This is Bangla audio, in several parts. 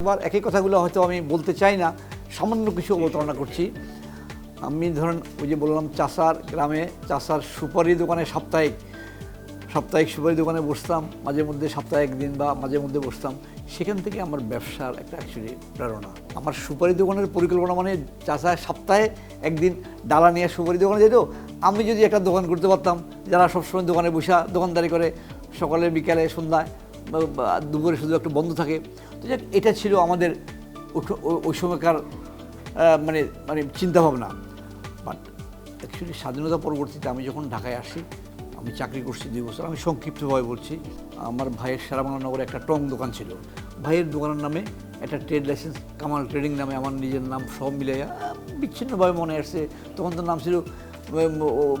আবার একই কথাগুলো হয়তো আমি বলতে চাই না সামান্য কিছু অবতারণা করছি। আমি ধরেন ওই যে বললাম চাষার গ্রামে চাষার সুপারি দোকানে সাপ্তাহিক সাপ্তাহিক সুপারি দোকানে বসতাম মাঝে মধ্যে সাপ্তাহিক দিন বা মাঝে মধ্যে বসতাম। সেখান থেকে আমার ব্যবসার একটা অ্যাকচুয়ালি প্রেরণা। আমার সুপারি দোকানের পরিকল্পনা মানে চাষা সপ্তাহে একদিন ডালা নিয়ে সুপারি দোকানে যেত। আমি যদি একটা দোকান করতে পারতাম যারা সবসময় দোকানে বসা দোকানদারি করে সকালে বিকালে সন্ধ্যায় দুপুরে শুধু একটু বন্ধ থাকে তো যাক এটা ছিল আমাদের ওই- সময়কার মানে মানে চিন্তাভাবনা। বাট অ্যাকচুয়ালি স্বাধীনতা পরবর্তীতে আমি যখন ঢাকায় আসি আমি চাকরি করছি দুই বছর। আমি সংক্ষিপ্তভাবে বলছি আমার ভাইয়ের সারাবাংলা নগরে একটা টং দোকান ছিল। ভাইয়ের দোকানের নামে একটা ট্রেড লাইসেন্স কামাল ট্রেডিং নামে আমার নিজের নাম সব মিলাইয়া বিচ্ছিন্নভাবে মনে আসছে। তখন তো নাম ছিল উম, ও,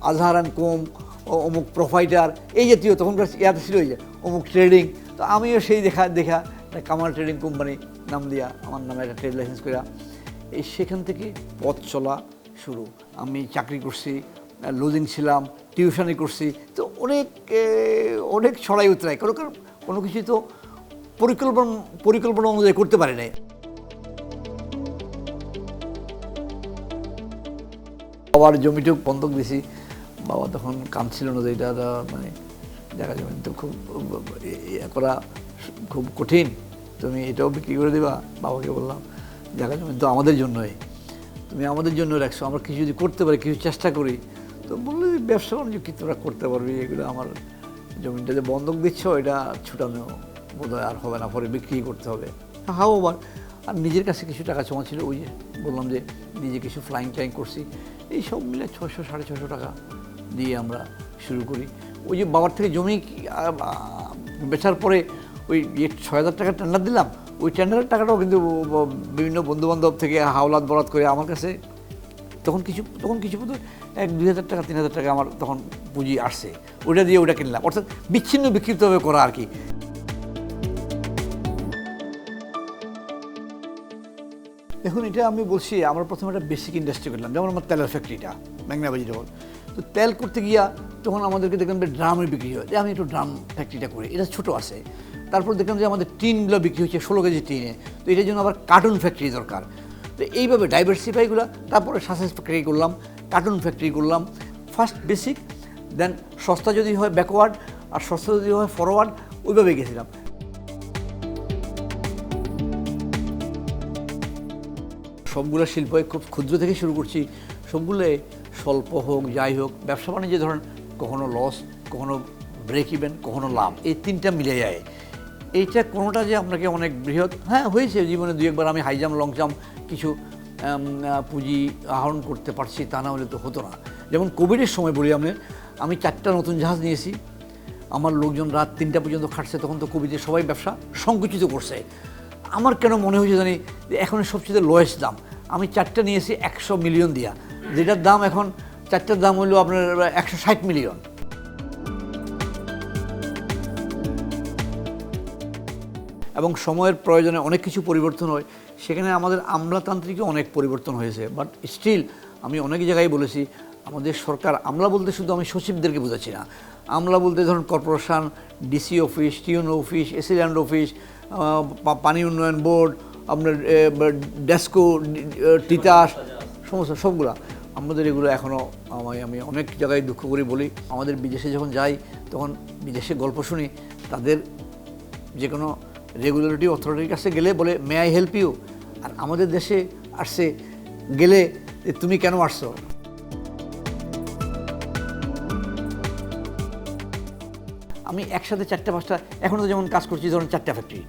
আজহার অ্যান্ড কোম অমুক প্রোভাইডার এই জাতীয় তখনকার ইয়াদ ছিল এই যে অমুক ট্রেডিং তো আমিও সেই দেখা দেখা কামাল ট্রেডিং কোম্পানি নাম দিয়া, আমার নামে একটা ট্রেড লাইসেন্স করা এই সেখান থেকে পথ চলা শুরু। আমি চাকরি করছি লজিং ছিলাম টিউশনি করছি, তো অনেক অনেক ছড়াই উতরাই। কোনো কারণ, কোনো কিছু তো পরিকল্পনা পরিকল্পনা অনুযায়ী করতে পারি নাই। বাবার জমিটুক বন্ধক দিছি, বাবা তখন কাঁদছিল না যে এটা মানে জায়গা জমি তো খুব করা খুব কঠিন। তুমি এটাও বিক্রি করে দিবা, বাবাকে বললাম জায়গা জমি তো আমাদের জন্যই। তুমি আমাদের জন্য রাখছো, আমরা কিছু যদি করতে পারি, কিছু চেষ্টা করি, তো বলল যে ব্যবসা বাণিজ্য কি তোরা করতে পারবি? এগুলো আমার জমিটা যে বন্ধক দিচ্ছ, এটা ছুটানো বোধহয় আর হবে না, পরে বিক্রি করতে হবে। হাও আবার, আর নিজের কাছে কিছু টাকা জমা ছিল, ওই যে বললাম যে নিজে কিছু ফ্লাইং ট্লাইং করছি। এই সব মিলে ছশো সাড়ে ছশো টাকা দিয়ে আমরা শুরু করি। ওই যে বাবার থেকে জমি বেচার পরে ওই ছয় হাজার টাকা টেন্ডার দিলাম, ওই টেন্ডারের টাকাটাও কিন্তু বিভিন্ন বন্ধুবান্ধব থেকে হাওলাত বরাত করে আমার কাছে তখন কিছু তখন কিছু বোধ এক দুই হাজার টাকা, তিন হাজার টাকা আমার তখন পুঁজি আসছে। ওইটা দিয়ে ওটা কিনলাম। অর্থাৎ বিচ্ছিন্ন বিক্ষিপ্তভাবে করা আর কি। দেখুন এটা আমি বলছি, আমরা প্রথমে একটা বেসিক ইন্ডাস্ট্রি করলাম, যেমন আমার তেলের ফ্যাক্টরিটা ম্যাংনা ভেজিটেবল তো তেল করতে গিয়া তখন আমাদেরকে দেখলাম যে ড্রামে বিক্রি হয়। যে আমি একটু ড্রাম ফ্যাক্টরিটা করি। এটা ছোটো আছে। তারপর দেখলাম যে আমাদের টিনগুলো বিক্রি হচ্ছে ষোলো কেজি টিনে। তো এটার জন্য আবার কার্টুন ফ্যাক্টরি দরকার। তো এইভাবে ডাইভার্সিফাইগুলো তারপরে সাসেস ফ্যাক্টরি করলাম কার্টুন ফ্যাক্টরি করলাম। ফার্স্ট বেসিক দেন সস্তা যদি হয় ব্যাকওয়ার্ড আর সস্তা যদি হয় ফরওয়ার্ড ওইভাবে গেছিলাম। সবগুলো শিল্পই খুব ক্ষুদ্র থেকে শুরু করছি। সবগুলো স্বল্প হোক, যাই হোক, ব্যবসা বাণিজ্যে ধরেন কখনো লস কখনো ব্রেক ইভেন কখনো লাভ। এই তিনটা মিলে যায়। এইটা কোনোটা যে আপনাকে অনেক বৃহৎ হ্যাঁ হয়েছে জীবনে দুই একবার আমি হাই জাম্প লং জাম্প কিছু পুঁজি আহরণ করতে পারছি, তা না হলে তো হতো না। যেমন কোভিডের সময় বলি আমি আমি চারটা নতুন জাহাজ নিয়েছি। আমার লোকজন রাত তিনটা পর্যন্ত খাটছে, তখন তো কোভিডে সবাই ব্যবসা সংকুচিত করছে। আমার কেন মনে হয়েছে জানি এখন সবচেয়ে লোয়েস্ট দাম। আমি চারটা নিয়েছি একশো মিলিয়ন দিয়া। যেটার দাম এখন চারটার দাম হলো আপনার একশো ষাট মিলিয়ন এবং সময়ের প্রয়োজনে অনেক কিছু পরিবর্তন হয়। সেখানে আমাদের আমলাতান্ত্রিকও অনেক পরিবর্তন হয়েছে। বাট স্টিল আমি অনেক জায়গায় বলেছি, আমাদের সরকার আমলা বলতে শুধু আমি সচিবদেরকে বোঝাচ্ছি না। আমলা বলতে ধরুন কর্পোরেশন ডিসি অফিস টিউন অফিস এসিল্যান্ড অফিস পানি উন্নয়ন বোর্ড, আপনার ডেস্কো তিতাস সমস্ত সবগুলা। আমাদের এগুলো এখনও আমি আমি অনেক জায়গায় দুঃখ করে বলি। আমাদের বিদেশে যখন যাই, তখন বিদেশে গল্প শুনি, তাদের যে কোনো রেগুলেটরি অথরিটির কাছে গেলে বলে মে আই হেল্প ইউ আর আমাদের দেশে আসছে, গেলে তুমি কেন আসছো? আমি একসাথে চারটা, পাঁচটা, এখন তো যেমন কাজ করছি, ধরেন চারটা ফ্যাক্টরি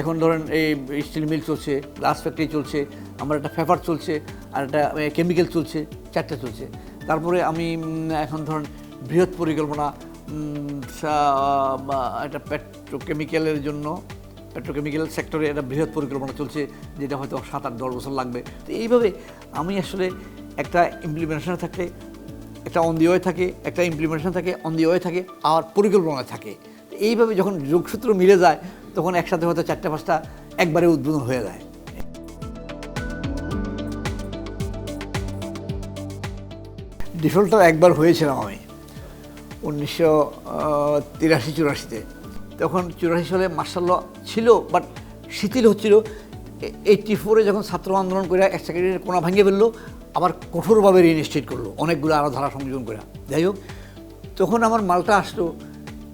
এখন ধরেন এই স্টিল মিল চলছে গ্লাস ফ্যাক্টরি চলছে, আমার একটা পেপার চলছে, আর একটা কেমিক্যাল চলছে। চারটা চলছে। তারপরে আমি এখন ধরেন বৃহৎ পরিকল্পনা একটা পেট্রোকেমিক্যালের জন্য পেট্রোকেমিক্যাল সেক্টরে একটা বৃহৎ পরিকল্পনা চলছে, যেটা হয়তো সাত আট দশ বছর লাগবে। তো এইভাবে আমি আসলে একটা ইমপ্লিমেন্টেশনে থাকলে একটা অন দি ওয়ে থাকে, একটা ইমপ্লিমেন্টেশন থাকে অন দি ওয়ে থাকে, আর পরিকল্পনা থাকে। এইভাবে যখন যোগসূত্র মিলে যায়, তখন একসাথে হয়তো চারটা, পাঁচটা একবারে উদ্বোধন হয়ে যায়। ডিফল্টটা একবার হয়েছিলাম আমি উনিশশো তিরাশি চুরাশিতে। তখন চুরাশি সালে মার্শাল ছিল বাট শিথিল হচ্ছিল। এইটটি ফোরে যখন ছাত্র আন্দোলন করে এক সেকেন্ডের কোনা ভাঙিয়ে ফেলল আবার কঠোরভাবে রিইনস্টেট করল অনেকগুলো আরও ধারা সংযোজন করে। যাই হোক তখন আমার মালটা আসলো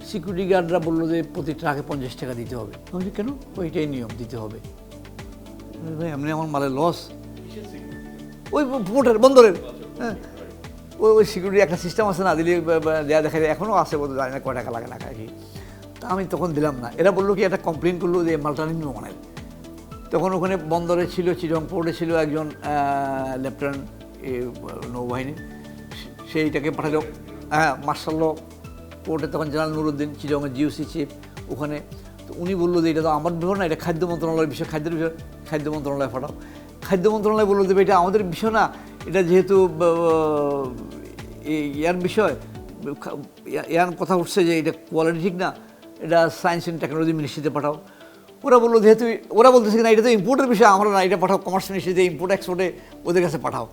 সিকিউরিটি গার্ডরা বলল যে প্রতি ট্রাকে পঞ্চাশ টাকা দিতে হবে। আমি বলছি, কেন? ওইটাই নিয়ম দিতে হবে। ভাই এমনি আমার মালের লস ওই পোর্টের বন্দরের। হ্যাঁ। ওই ওই সিকিউরিটি একটা সিস্টেম আছে না দিলে দেয়া দেখা যায় এখনও আছে বলতে জানি না কয় টাকা লাগে না কি। তা আমি তখন দিলাম না। এরা বলল কি, একটা কমপ্লেন করল যে মালটা নিম্নমানের তখন ওখানে বন্দরে ছিল চিরং পোর্টে ছিল একজন লেফটেন্যান্ট নৌবাহিনী। সেইটাকে পাঠালো। হ্যাঁ মার্শাল্ল পোর্টে তখন জেনারেল নুরুদ্দিন চিরঙের জিওসি চিফ ওখানে। তো উনি বলল যে, এটা তো আমার ব্যাপার না, এটা খাদ্য মন্ত্রণালয়ের বিষয়, খাদ্যের বিষয়, খাদ্য মন্ত্রণালয়ে পাঠাও। খাদ্য মন্ত্রণালয় বলল যে এটা আমাদের বিষয় না এটা যেহেতু ইয়ার বিষয় ইয়ার কথা উঠছে যে এটা কোয়ালিটি ঠিক না, এটা সায়েন্স অ্যান্ড টেকনোলজি মিনিস্ট্রিতে পাঠাও। ওরা বলল যেহেতু, ওরা বলতেছে না, এটা তো ইম্পোর্টের বিষয়, আমরা না, এটা পাঠাও কমার্স মিনিস্ট্রিতে ইম্পোর্ট এক্সপোর্টে ওদের কাছে পাঠাও।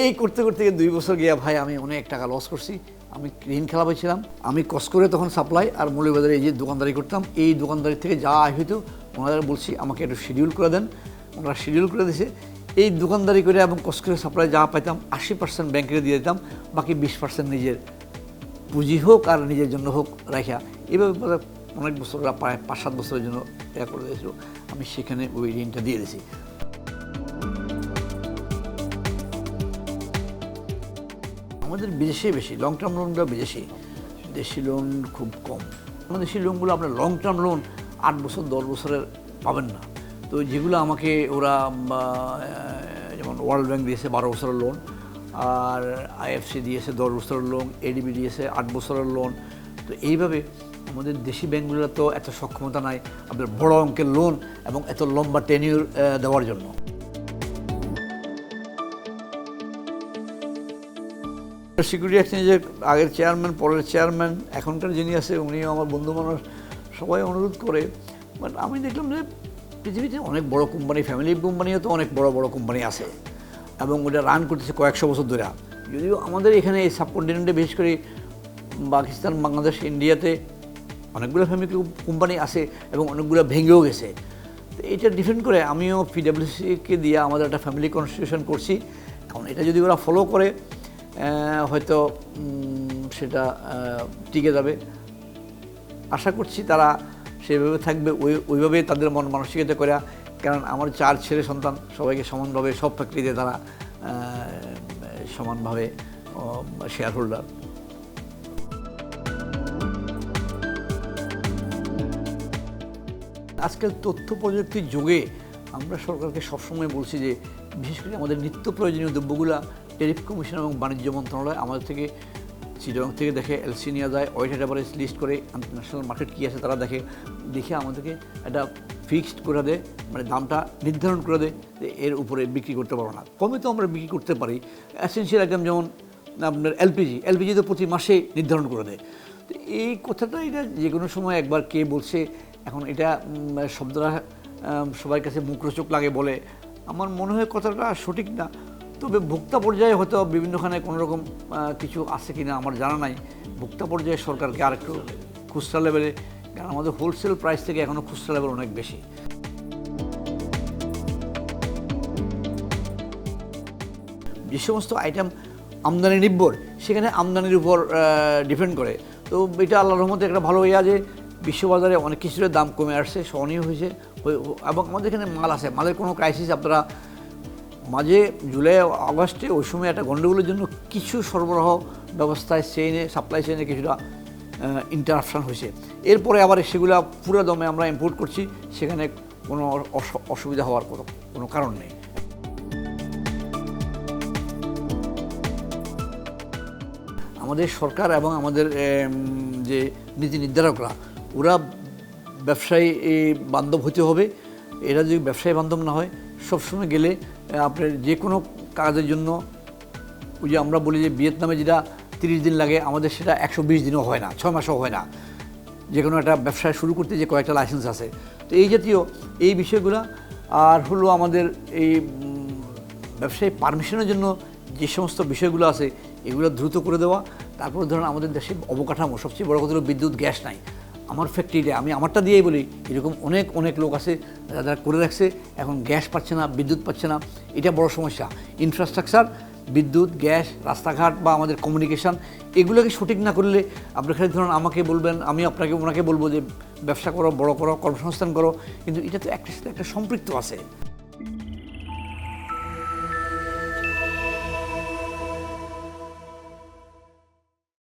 এই করতে করতে দুই বছর গিয়া ভাই আমি অনেক টাকা লস করছি। আমি ঋণ খেলা পাইছিলাম, আমি কষ্ট করে তখন সাপ্লাই আর মৌলবাজারে এই যে দোকানদারি করতাম, এই দোকানদারি থেকে যা হইতো, ওনাদের বলছি আমাকে একটু শিডিউল করে দেন। ওনারা শিডিউল করে দিয়েছে এই দোকানদারি করে এবং কষ্ট করে সাপ্লাই যা পাইতাম, আশি পার্সেন্ট ব্যাংকে দিয়ে দিতাম, বাকি বিশ পার্সেন্ট নিজের পুঁজি হোক আর নিজের জন্য হোক রাখা এভাবে অনেক বছর, প্রায় পাঁচ সাত বছরের জন্য এটা করে দিয়েছিল। আমি সেখানে ওই ঋণটা দিয়ে দিয়েছি। আমাদের বিদেশে বেশি লং টার্ম লোনগুলো বিদেশি। দেশি লোন খুব কম। আমাদের দেশি লোনগুলো আপনার লং টার্ম লোন আট বছর, দশ বছরের পাবেন না। তো যেগুলো আমাকে ওরা যেমন ওয়ার্ল্ড ব্যাংক দিয়েছে বারো বছরের লোন আর আইএফসি দিয়েছে দশ বছরের লোন এডিবি দিয়েছে আট বছরের লোন তো এইভাবে আমাদের দেশি ব্যাংকগুলোর তো এত সক্ষমতা নাই আপনার বড় অঙ্কের লোন এবং এত লম্বা টেনিউর দেওয়ার জন্য। সিকিউরিটি এক্সচেঞ্জের আগের চেয়ারম্যান পরের চেয়ারম্যান এখনকার যিনি আছে, উনিও আমার বন্ধু মানুষ সবাই অনুরোধ করে বাট আমি দেখলাম যে পৃথিবীতে অনেক বড় কোম্পানি ফ্যামিলি কোম্পানিও তো অনেক বড় বড় কোম্পানি আছে। এবং ওটা রান করতেছে কয়েকশো বছর ধরে। যদিও আমাদের এখানে এই সাবকন্টিনেন্টে বিশেষ করে পাকিস্তান, বাংলাদেশ, ইন্ডিয়াতে অনেকগুলো ফ্যামিলি কোম্পানি আছে এবং অনেকগুলো ভেঙেও গেছে। তো এটা ডিপেন্ড করে আমিও পিডাব্লিউসিকে দিয়ে আমাদের একটা ফ্যামিলি কনস্টিটিউশন করছি। এখন এটা যদি ওরা ফলো করে হয়তো সেটা টিকে যাবে। আশা করছি তারা সেভাবে থাকবে, ওই ওইভাবে তাদের মন মানসিকতা করা। কারণ আমার চার ছেলে সন্তান, সবাইকে সমানভাবে, সব ফ্যাক্টরিতে তারা সমানভাবে শেয়ার হোল্ডার আজকাল তথ্য প্রযুক্তির যুগে আমরা সরকারকে সবসময় বলছি যে, বিশেষ করে আমাদের নিত্য প্রয়োজনীয় দ্রব্যগুলা টেরিফ কমিশন এবং বাণিজ্য মন্ত্রণালয় আমাদের থেকে চিরং থেকে দেখে এলসি নিয়ে যায় ওয়েটেড অ্যাভারেজ লিস্ট করে ইন্টারন্যাশনাল মার্কেট কী আছে তারা দেখে দেখে আমাদেরকে একটা ফিক্সড করে দেয় মানে দামটা নির্ধারণ করে দেয় এর উপরে বিক্রি করতে পারব না। কমে তো আমরা বিক্রি করতে পারি। অ্যাসেন্সিয়াল আইটেম যেমন আপনার এলপিজি এলপিজি তো প্রতি মাসে নির্ধারণ করে দেয়। তো এই কথাটা এটা যে কোনো সময় একবার কে বলছে, এখন এটা শব্দটা সবার কাছে মুখরোচক লাগে বলে। আমার মনে হয় কথাটা সঠিক না। তবে ভোক্তা পর্যায়ে হয়তো বিভিন্নখানে কোনো রকম কিছু আছে কি না আমার জানা নাই। ভোক্তা পর্যায়ে সরকারকে আরেকটু খুচরা লেভেলে, কারণ আমাদের হোলসেল প্রাইস থেকে এখনও খুচরা লেভেল অনেক বেশি। যে সমস্ত আইটেম আমদানি নির্ভর, সেখানে আমদানির উপর ডিপেন্ড করে। তো এটা আল্লাহ রহমতে একটা ভালো ইয়া যে বিশ্ববাজারে অনেক কিছুর দাম কমে আসছে, সহনীয় হয়েছে। হয়ে- এবং আমাদের এখানে মাল আছে। মালের কোনো ক্রাইসিস আপনারা মাঝে জুলাই, আগস্টে ওই সময় একটা গণ্ডগোলের জন্য কিছু সরবরাহ ব্যবস্থায় চেইনে সাপ্লাই চেইনে কিছুটা ইন্টারাপশান হয়েছে। এরপরে আবার সেগুলো পুরো দমে আমরা ইম্পোর্ট করছি, সেখানে কোনো অস- অসুবিধা হওয়ার কোনো কোনো কারণ নেই। আমাদের সরকার এবং আমাদের যে নীতি নির্ধারকরা, ওরা ব্যবসায়ী বান্ধব হতে হবে। এরা যদি ব্যবসায়ী বান্ধব না হয়, সবসময় গেলে আপনার যে কোনো কাজের জন্য, ওই যে আমরা বলি যে ভিয়েতনামে যেটা তিরিশ দিন লাগে, আমাদের সেটা একশো বিশ দিনও হয় না, ছয় মাসও হয় না। যে কোনো একটা ব্যবসা শুরু করতে যে কয়েকটা লাইসেন্স আছে। তো এই জাতীয় এই বিষয়গুলো, আর হলো আমাদের এই ব্যবসায়ী পারমিশনের জন্য যে সমস্ত বিষয়গুলো আছে, এগুলো দ্রুত করে দেওয়া। তারপর ধরুন আমাদের দেশে অবকাঠামো, সবচেয়ে বড় কথা হলো বিদ্যুৎ, গ্যাস নাই। আমার ফ্যাক্টরিতে আমি আমারটা দিয়েই বলি, এরকম অনেক অনেক লোক আছে, যারা করে রাখছে, এখন গ্যাস পাচ্ছে না, বিদ্যুৎ পাচ্ছে না, এটা বড় সমস্যা। ইনফ্রাস্ট্রাকচার বিদ্যুৎ, গ্যাস, রাস্তাঘাট বা আমাদের কমিউনিকেশান এগুলোকে সঠিক না করলে, আপনি খালি ধরুন আমাকে বলবেন, আমি আপনাকে, ওনাকে বলব যে, ব্যবসা করো, বড় করো, কর্মসংস্থান করো, কিন্তু এটা তো একটা সাথে একটা সম্পৃক্ত আছে।